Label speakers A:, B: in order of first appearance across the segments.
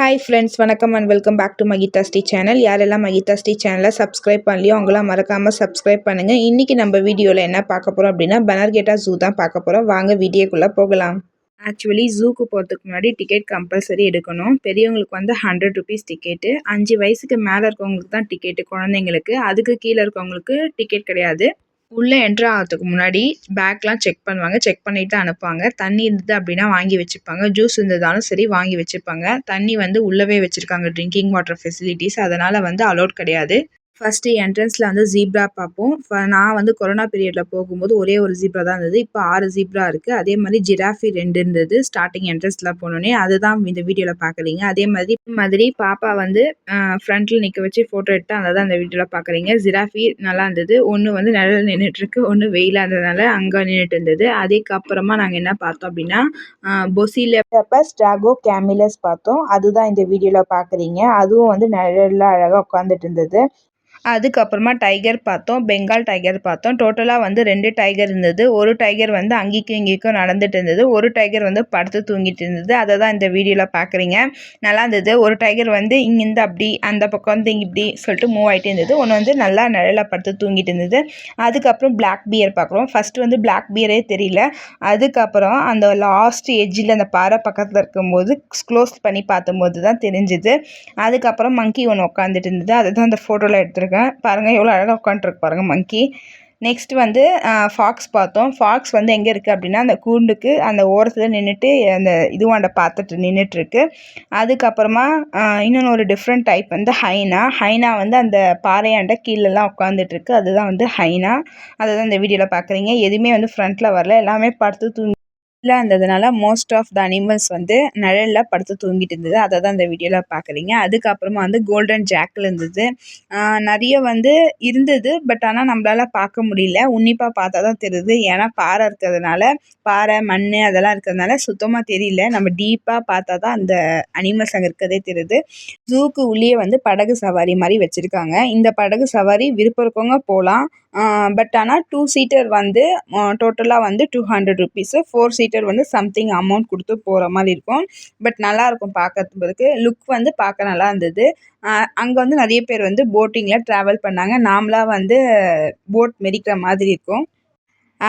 A: Hi friends வணக்கம் and welcome back to Mahitha Sri channel யாரெல்லாம் மகிதா ஸ்ரீ சேனலை சப்ஸ்கிரைப் பண்ணலையோ அவங்களாம் மறக்காமல் சப்ஸ்கிரைப் பண்ணுங்கள் இன்றைக்கி நம்ம வீடியோவில் என்ன பார்க்க போகிறோம் அப்படின்னா பனர்கேட்டா ஜூ தான் பார்க்க போகிறோம் வாங்க வீடியோக்குள்ளே போகலாம். ஆக்சுவலி ஜூக்கு போகிறதுக்கு முன்னாடி டிக்கெட் கம்பல்சரி எடுக்கணும். பெரியவங்களுக்கு வந்து ஹண்ட்ரட் ருபீஸ் டிக்கெட்டு அஞ்சு வயசுக்கு மேலே இருக்கவங்களுக்கு தான் டிக்கெட்டு குழந்தைங்களுக்கு. அதுக்கு கீழே இருக்கவங்களுக்கு டிக்கெட் கிடையாது. உள்ளே என்ட்ரு ஆகிறதுக்கு முன்னாடி பேக்லாம் செக் பண்ணுவாங்க. செக் பண்ணிட்டு தான் அனுப்புவாங்க. தண்ணி இருந்தது அப்படின்னா வாங்கி வச்சுப்பாங்க. ஜூஸ் இருந்ததாலும் சரி வாங்கி வச்சுப்பாங்க. தண்ணி வந்து உள்ளவே வச்சுருக்காங்க. ட்ரிங்கிங் வாட்டர் ஃபெசிலிட்டிஸ் அதனால் வந்து அலோட் கிடையாது. ஃபஸ்ட்டு என்ட்ரன்ஸில் வந்து ஜீப்ரா பார்ப்போம். ஃப நான் வந்து கொரோனா பீரியடில் போகும்போது ஒரே ஒரு ஜீப்ரா தான் இருந்தது. இப்போ ஆறு ஜீப்ரா இருக்குது அதே மாதிரி ஜிராஃபி ரெண்டு இருந்தது. ஸ்டார்டிங் என்ட்ரன்ஸில் போனோடனே அதுதான் இந்த வீடியோவில் பார்க்குறீங்க. அதே மாதிரி மாதிரி பாப்பா வந்து ஃப்ரண்ட்டில் நிற்க வச்சு ஃபோட்டோ எடுத்து அதை தான் அந்த வீடியோவில் பார்க்குறீங்க. ஜிராஃபி நல்லா இருந்தது. ஒன்று வந்து நிழல் நின்றுட்டுருக்கு ஒன்று வெயிலாக இருந்ததுனால அங்கே நின்றுட்டு இருந்தது. அதுக்கப்புறமா நாங்கள் என்ன பார்த்தோம் அப்படின்னா பொசில ஸ்ட்ராகோ கேமிலஸ் பார்த்தோம். அதுதான் இந்த வீடியோவில் பார்க்குறீங்க. அதுவும் வந்து நிழலில் அழகாக உட்காந்துட்டு இருந்தது. அதுக்கப்புறமா டைகர் பார்த்தோம் பெங்கால் டைகர் பார்த்தோம். டோட்டலாக வந்து ரெண்டு டைகர் இருந்தது. ஒரு டைகர் வந்து அங்கேக்கும் இங்கேக்கும் நடந்துட்டு இருந்தது. ஒரு டைகர் வந்து படுத்து தூங்கிட்டு இருந்தது. அதை தான் இந்த வீடியோவில் பார்க்குறீங்க. நல்லா இருந்தது. ஒரு டைகர் வந்து இங்கேருந்து அப்படி அந்த பக்கம் வந்து இப்படி சொல்லிட்டு மூவ் ஆகிட்டே இருந்தது. ஒன்று வந்து நல்லா நிழலாக படுத்து தூங்கிட்டு இருந்தது. அதுக்கப்புறம் பிளாக் பியர் பார்க்குறோம். ஃபஸ்ட்டு வந்து பிளாக் பியரே தெரியல. அதுக்கப்புறம் அந்த லாஸ்ட் எஜ்ஜில் அந்த பாறை பக்கத்தில் இருக்கும்போது க்ளோஸ் பண்ணி பார்த்தம்போது தான் தெரிஞ்சுது. அதுக்கப்புறம் மங்கி ஒன்று உட்காந்துட்டு இருந்தது. அதை தான் அந்த ஃபோட்டோவில் எடுத்துருக்கு வச்சுருக்கேன் பாருங்கள் எவ்வளோ அழகாக உட்காந்துருக்கு பாருங்கள் மங்கி நெக்ஸ்ட் வந்து ஃபாக்ஸ் பார்த்தோம். ஃபாக்ஸ் வந்து எங்கே இருக்குது அப்படின்னா அந்த கூண்டுக்கு அந்த ஓரத்தில் நின்றுட்டு அந்த இதுவாண்ட பார்த்துட்டு நின்றுட்டுருக்கு அதுக்கப்புறமா இன்னொன்று ஒரு டிஃப்ரெண்ட் டைப் வந்து ஹைனா ஹைனா வந்து அந்த பாறையாண்ட கீழெல்லாம் உட்காந்துட்ருக்கு அதுதான் வந்து ஹைனா அதை தான் இந்த வீடியோவில் பார்க்குறீங்க. எதுவுமே வந்து ஃப்ரண்ட்டில் வரல. எல்லாமே படுத்து தூங்கி நிழலாக இருந்ததுனால மோஸ்ட் ஆஃப் த அனிமல்ஸ் வந்து நிழலில் படுத்து தூங்கிட்டு இருந்தது. அதை தான் இந்த வீடியோவில் பார்க்குறீங்க. அதுக்கப்புறமா வந்து கோல்டன் ஜாக்கில் இருந்தது. நிறைய வந்து இருந்தது. பட் ஆனால் நம்மளால பார்க்க முடியல. உன்னிப்பாக பார்த்தா தான் தெரியுது. ஏன்னா பாறை இருக்கிறதுனால பாறை மண் அதெல்லாம் இருக்கிறதுனால சுத்தமாக தெரியல. நம்ம டீப்பாக பார்த்தா தான் அந்த அனிமல்ஸ் அங்கே இருக்கிறதே தெரியுது. ஜூக்கு உள்ளே வந்து படகு சவாரி மாதிரி வச்சுருக்காங்க. இந்த படகு சவாரி விருப்பம் இருக்கவங்க போகலாம். பட் ஆனால் டூ சீட்டர் வந்து டோட்டலாக வந்து two hundred rupees four seat meter வந்து சம்திங் அமௌண்ட் கொடுத்து போகிற மாதிரி இருக்கும். பட் நல்லாயிருக்கும் பார்க்கறதுக்கு. லுக் வந்து பார்க்க நல்லா இருந்தது. அங்கே வந்து நிறைய பேர் வந்து போட்டிங்கில் ட்ராவல் பண்ணாங்க. நாமளாக வந்து போட் மெரிக்கிற மாதிரி இருக்கும்.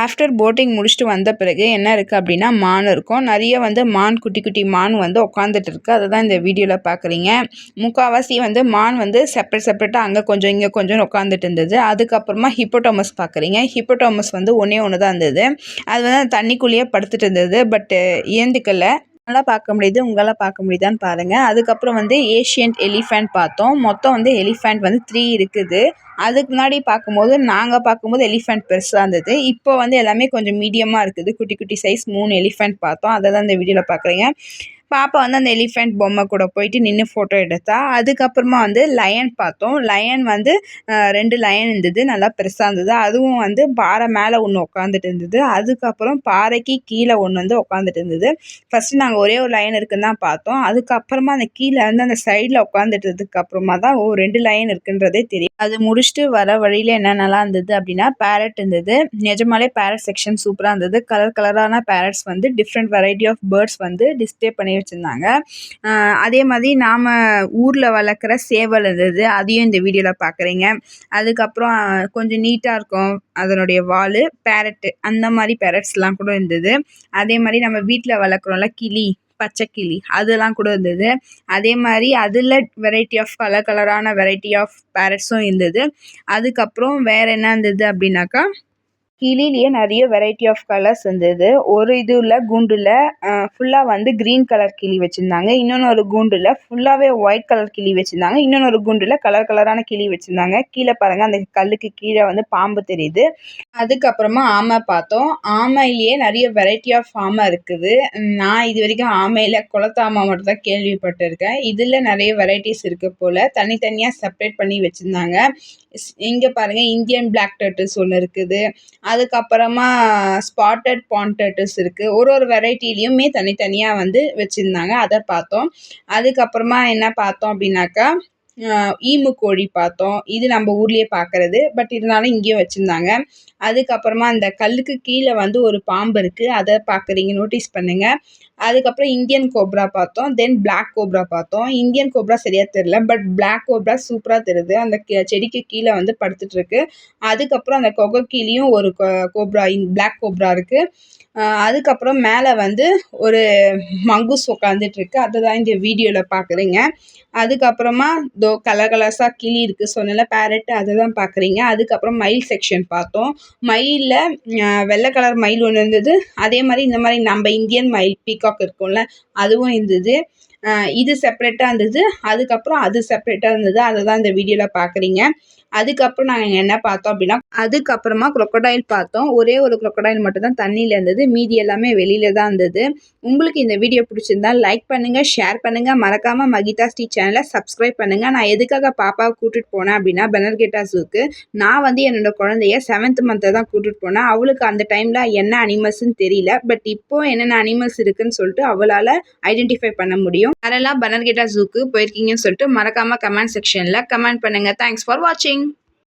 A: ஆஃப்டர் போட்டிங் முடிச்சுட்டு வந்த பிறகு என்ன இருக்குது அப்படின்னா மான் இருக்கும். நிறைய வந்து மான் குட்டி குட்டி மான் வந்து உட்காந்துட்டு இருக்குது அதை தான் இந்த வீடியோவில் பார்க்குறீங்க முக்கால்வாசி வந்து மான் வந்து செப்பரேட் செப்பரேட்டாக அங்கே கொஞ்சம் இங்கே கொஞ்சம் உட்காந்துட்டு இருந்தது. அதுக்கப்புறமா ஹிப்போட்டோமஸ் பார்க்குறீங்க ஹிப்போட்டோமஸ் வந்து ஒன்றே ஒன்று தான் இருந்தது. அது வந்து தண்ணிக்குள்ளேயே படுத்துட்டு இருந்தது. பட்டு ஏந்துக்கலை. நல்லா பார்க்க முடியுது உங்களால் பார்க்க முடியுதான்னு பாருங்கள் அதுக்கப்புறம் வந்து ஏஷியன்ட் எலிஃபேண்ட் பார்த்தோம். மொத்தம் வந்து எலிஃபேண்ட் வந்து த்ரீ இருக்குது. அதுக்கு முன்னாடி பார்க்கும்போது நாங்கள் பார்க்கும்போது எலிஃபேண்ட் பெருசாக இருந்தது. இப்போ வந்து எல்லாமே கொஞ்சம் மீடியமாக இருக்குது. குட்டி குட்டி சைஸ் மூணு எலிஃபேண்ட் பார்த்தோம். அதை தான் இந்த வீடியோவில் பார்க்குறீங்க. பாப்பா வந்து அந்த எலிஃபெண்ட் பொம்மை கூட போயிட்டு நின்று ஃபோட்டோ எடுத்தா. அதுக்கப்புறமா வந்து லயன் பார்த்தோம். லயன் வந்து ரெண்டு லயன் இருந்தது. நல்லா பெருசாக இருந்தது. அதுவும் வந்து பாறை மேலே ஒன்று உட்காந்துட்டு இருந்தது. அதுக்கப்புறம் பாறைக்கு கீழே ஒன்று வந்து உட்காந்துட்டு இருந்தது. ஃபஸ்ட்டு நாங்கள் ஒரே ஒரு லைன் இருக்குன்னு தான் பார்த்தோம். அதுக்கப்புறமா அந்த கீழே வந்து அந்த சைடில் உட்காந்துட்டதுக்கு அப்புறமா தான் ஓ ரெண்டு லயன் இருக்குன்றதே தெரியும். அது முடிச்சுட்டு வர வழியில் என்னென்னலாம் இருந்தது அப்படின்னா பேரட் இருந்தது. நிஜமாலே பேரட் செக்ஷன் சூப்பராக இருந்தது. கலர் கலரான பேரட்ஸ் வந்து டிஃப்ரெண்ட் வெரைட்டி ஆஃப் பேர்ட்ஸ் வந்து டிஸ்பிளே பண்ணி வச்சுருந்தாங்க. அதே மாதிரி நாம் ஊரில் வளர்க்குற சேவல் இருந்தது அதையும் இந்த வீடியோவில் பார்க்குறீங்க அதுக்கப்புறம் கொஞ்சம் நீட்டாக இருக்கும் அதனுடைய வால் பேரட்டு அந்த மாதிரி பேரட்ஸ்லாம் கூட இருந்தது. அதே மாதிரி நம்ம வீட்டில் வளர்க்குறோம்ல கிளி பச்சைக்கிளி அதெல்லாம் கூட இருந்தது. அதே மாதிரி அதில் வெரைட்டி ஆஃப் கலர் கலரான வெரைட்டி ஆஃப் பேரட்ஸும் இருந்தது. அதுக்கப்புறம் வேறு என்ன இருந்தது அப்படின்னாக்கா கிளிலேயே நிறைய வெரைட்டி ஆஃப் கலர்ஸ் இருந்தது. ஒரு இதில் கூண்டில் ஃபுல்லாக வந்து க்ரீன் கலர் கிளி வச்சுருந்தாங்க. இன்னொன்று ஒரு கூண்டில் ஃபுல்லாகவே ஒயிட் கலர் கிளி வச்சுருந்தாங்க. இன்னொன்று ஒரு கூண்டில் கலர் கலரான கிளி வச்சுருந்தாங்க. கீழே பாருங்கள் அந்த கல்லுக்கு கீழே வந்து பாம்பு தெரியுது. அதுக்கப்புறமா ஆமை பார்த்தோம். ஆமையிலேயே நிறைய வெரைட்டி ஆஃப் ஆமை இருக்குது. நான் இது வரைக்கும் ஆமையில் குளத்தாமை மட்டும் தான் கேள்விப்பட்டிருக்கேன். இதில் நிறைய வெரைட்டிஸ் இருக்குது போல். தனித்தனியாக செப்ரேட் பண்ணி வச்சுருந்தாங்க. இங்கே பாருங்கள் இந்தியன் பிளாக் டர்ட்டில்ஸ் ஒன்று இருக்குது. அதுக்கப்புறமா ஸ்பாட்டட் பான்டர்டஸ் இருக்குது ஒரு ஒரு வெரைட்டிலையுமே தனித்தனியாக வந்து வச்சுருந்தாங்க. அதை பார்த்தோம். அதுக்கப்புறமா என்ன பார்த்தோம் அப்படின்னாக்கா ஈமு கோழி பார்த்தோம். இது நம்ம ஊர்லேயே பார்க்கறது பட் இருந்தாலும் இங்கேயும் வச்சுருந்தாங்க. அதுக்கப்புறமா அந்த கல்லுக்கு கீழே வந்து ஒரு பாம்பு இருக்குது அதை பார்க்குறீங்க நோட்டீஸ் பண்ணுங்கள் அதுக்கப்புறம் இந்தியன் கோப்ரா பார்த்தோம். தென் பிளாக் கோப்ரா பார்த்தோம். இந்தியன் கோப்ரா சரியாக தெரில பட் பிளாக் கோப்ரா சூப்பராக தெரியுது. அந்த செடிக்கு கீழே வந்து படுத்துட்ருக்கு அதுக்கப்புறம் அந்த கொகை கீழேயும் ஒரு கோப்ரா கோப்ரா பிளாக் கோப்ரா இருக்குது அதுக்கப்புறம் மேலே வந்து ஒரு மங்கூஸ் உட்காந்துட்டுருக்கு அதை தான் இந்த வீடியோவில் பார்க்குறீங்க அதுக்கப்புறமா தோ கலர் கலர்ஸாக கிளி இருக்குது சொன்னல பேரட் அதை தான் பார்க்குறீங்க. அதுக்கப்புறம் மயில் செக்ஷன் பார்த்தோம். மயிலில் வெள்ளை கலர் மயில் ஒன்று இருந்தது. அதே மாதிரி இந்த மாதிரி நம்ம இந்தியன் மயில் பீகாக் இருக்கும்ல அதுவும் இருந்தது. இது செப்பரேட்டாக இருந்தது. அதுக்கப்புறம் அது செப்பரேட்டாக இருந்தது. அதை தான் இந்த வீடியோவில் பார்க்குறீங்க. அதுக்கப்புறம் நாங்கள் என்ன பார்த்தோம் அப்படின்னா அதுக்கப்புறமா crocodile பார்த்தோம். ஒரே ஒரு க்ரொக்கடைல் மட்டும்தான் தண்ணியில் இருந்தது. மீதி எல்லாமே வெளியில் தான் இருந்தது. உங்களுக்கு இந்த வீடியோ பிடிச்சிருந்தா லைக் பண்ணுங்கள் ஷேர் பண்ணுங்கள் மறக்காமல் மகிதா ஸ்ரீ சேனலை சப்ஸ்கிரைப் பண்ணுங்கள் நான் எதுக்காக பாப்பாவை கூட்டிகிட்டு போனேன் அப்படின்னா பெனர்கேட்டா ஜூக்கு நான் வந்து என்னோடய குழந்தைய செவன்த் மந்த்தை தான் கூட்டிகிட்டு போனேன். அவளுக்கு அந்த டைமில் என்ன அனிமல்ஸ்னு தெரியல. பட் இப்போது என்னென்ன அனிமல்ஸ் இருக்குதுன்னு சொல்லிட்டு அவளால் ஐடென்டிஃபை பண்ண முடியும். யாரெல்லாம் பனர்கேட்டா ஜூக்கு போயிருக்கீங்கன்னு சொல்லிட்டு மறக்காம கமெண்ட் செக்ஷன்ல கமெண்ட் பண்ணுங்க. தேங்க்ஸ் ஃபார் வாட்சிங்